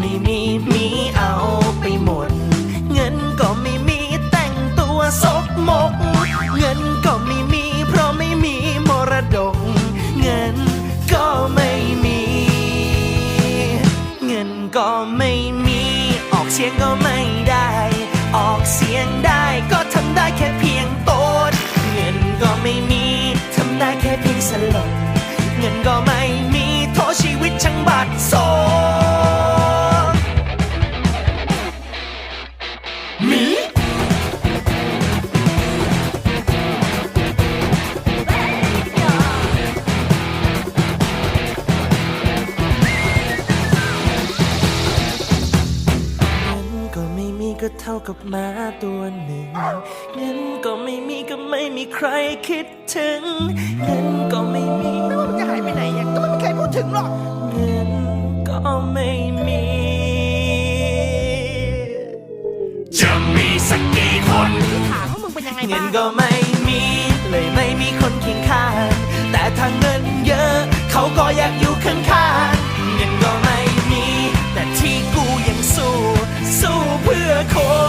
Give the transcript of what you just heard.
ไม่มีมีเอาไปหมด เงินก็ไม่มีแต่งตัวซกมก เงินก็ไม่มีเพราะไม่มีมรดก เงินก็ไม่มี เงินก็ไม่มี ออกเสียงก็ไม่ได้ ออกเสียงได้ก็ทำได้แค่เพียงโตดเงินก็ไม่มีทำได้แค่เพียงสลบเงินก็ไม่มี เท่ากับหมาตัวหนึ่งเงินก็ไม่มีก็ไม่มีใครคิดถึงเงินก็ไม่มีไม่ว่ามันจะหายไปไหนอะก็ไม่มีใครพูดถึงหรอกเงินก็ไม่มี จะมีสักกี่คนถามว่ามึงเป็นยังไงเงินก็ไม่มี เลยไม่มีคนเคียงข้าแต่ถ้าเงินเยอะ เขาก็อยากอยู่ Call.